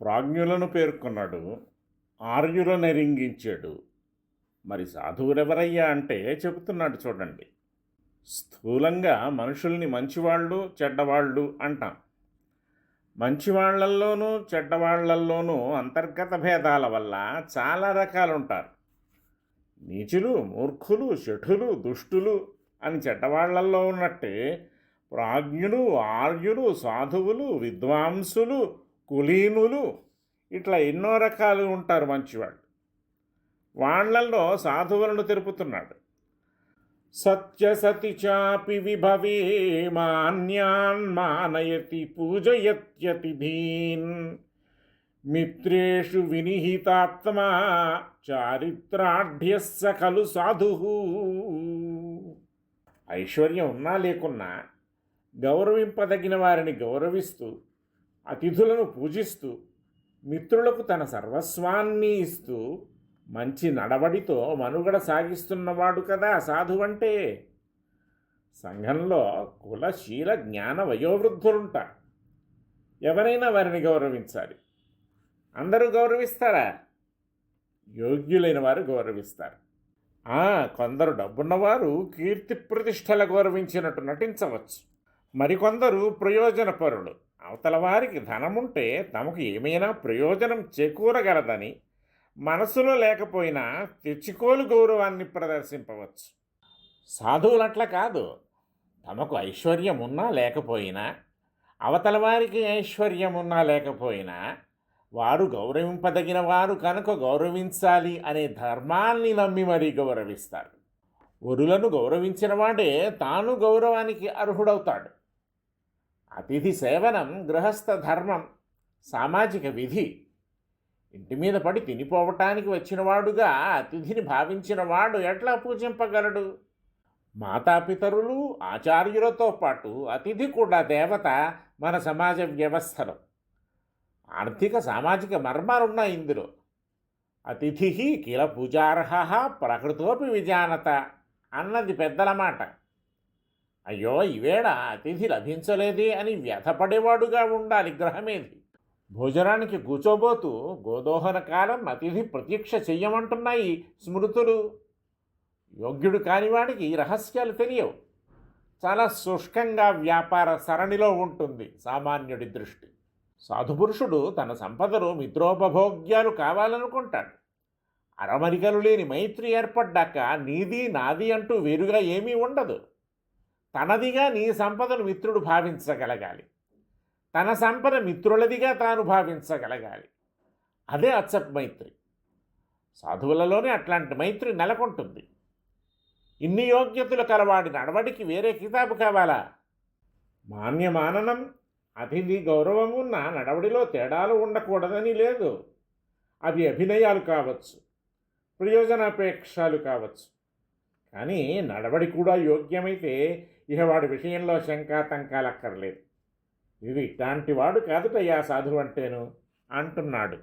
ప్రాజ్ఞులను పేర్కొన్నాడు ఆర్యులను ఎరింగించాడు మరి సాధువులెవరయ్యా అంటే చెబుతున్నాడు చూడండి. స్థూలంగా మనుషుల్ని మంచివాళ్ళు చెడ్డవాళ్ళు అంటాం. మంచివాళ్ళల్లోనూ చెడ్డవాళ్ళల్లోనూ అంతర్గత భేదాల వల్ల చాలా రకాలు ఉంటారు నీచులు మూర్ఖులు శఠులు దుష్టులు అని చెడ్డవాళ్ళల్లో ఉన్నట్టే ప్రాజ్ఞులు ఆర్యులు సాధువులు విద్వాంసులు కులీనులు ఇట్లా ఎన్నో రకాలు ఉంటారు మంచివాళ్ళు. వాళ్ళల్లో సాధువులను తెలుపుతున్నాడు. సత్యసతి చాపి విభవే మాన్యాన్ మానయతి పూజయత్యతిథీన్ మిత్రేషు వినిహితాత్మా చారిత్రాఢ్యస్స కలు సాధు ఐశ్వర్యం ఉన్నా లేకున్నా గౌరవింపదగిన వారిని గౌరవిస్తూ అతిథులను పూజిస్తూ మిత్రులకు తన సర్వస్వాన్ని ఇస్తూ మంచి నడవడితో మనుగడ సాగిస్తున్నవాడు కదా సాధువంటే. సంఘంలో కులశీల జ్ఞాన వయోవృద్ధులుంటారు ఎవరైనా వారిని గౌరవించాలి. అందరూ గౌరవిస్తారా? యోగ్యులైన వారు గౌరవిస్తారు. ఆ, కొందరు డబ్బున్నవారు కీర్తి ప్రతిష్టల గౌరవించినట్టు నటించవచ్చు. మరికొందరు ప్రయోజనపరులు. అవతల వారికి ధనముంటే తమకు ఏమైనా ప్రయోజనం చేకూరగలదని మనసులో లేకపోయినా తెచ్చుకోలు గౌరవాన్ని ప్రదర్శింపవచ్చు. సాధువులట్ల కాదు తమకు ఐశ్వర్యం ఉన్నా లేకపోయినా అవతల వారికి ఐశ్వర్యం ఉన్నా లేకపోయినా వారు గౌరవింపదగిన వారు కనుక గౌరవించాలి అనే ధర్మాన్ని నమ్మి మరీ గౌరవిస్తారు. వరులను గౌరవించిన వాడే తాను గౌరవానికి అర్హుడవుతాడు. అతిథి సేవనం గృహస్థ ధర్మం సామాజిక విధి. ఇంటి మీద పడి తినిపోవటానికి వచ్చినవాడుగా అతిథిని భావించినవాడు ఎట్లా పూజింపగలడు? మాతాపితరులు ఆచార్యులతో పాటు అతిథి కూడా దేవత మన సమాజ వ్యవస్థలో. ఆర్థిక సామాజిక మర్మాలున్నాయి ఇందులో. అతిథి కిల పూజార్హ ప్రకృతోపి విజానత అన్నది పెద్దల మాట. అయ్యో ఈవేళ అతిథి లభించలేదే అని వ్యథపడేవాడుగా ఉండాలి గ్రహమేది భోజనానికి కూర్చోబోతూ గోదోహన కాలం అతిథి ప్రతీక్ష చెయ్యమంటున్నాయి స్మృతులు. యోగ్యుడు కానివాడికి రహస్యాలు తెలియవు. చాలా శుష్కంగా వ్యాపార సరణిలో ఉంటుంది సామాన్యుడి దృష్టి. సాధుపురుషుడు తన సంపదలు మిత్రోపభోగ్యాలు కావాలనుకుంటాడు. అరమరికలు లేని మైత్రి ఏర్పడ్డాక నీది నాది అంటూ వేరుగా ఏమీ ఉండదు. తనదిగా నీ సంపదను మిత్రుడు భావించగలగాలి. తన సంపద మిత్రులదిగా తాను భావించగలగాలి. అదే అచ్చప్ మైత్రి. సాధువులలోనే అట్లాంటి మైత్రి నెలకొంటుంది. ఇన్ని యోగ్యతలు కలవాడి నడవడికి వేరే కితాబు కావాలా? మాన్యమాననం అతిథి గౌరవమున్న నడవడిలో తేడాలు ఉండకూడదని లేదు. అవి అభినయాలు కావచ్చు ప్రయోజనాపేక్షాలు కావచ్చు. కానీ నడవడి కూడా యోగ్యమైతే ఇక వాడి విషయంలో శంకాతంకాలక్కర్లేదు. ఇది ఇట్లాంటి వాడు కాదుటయ్యా సాధువు అంటేను అంటున్నాడు.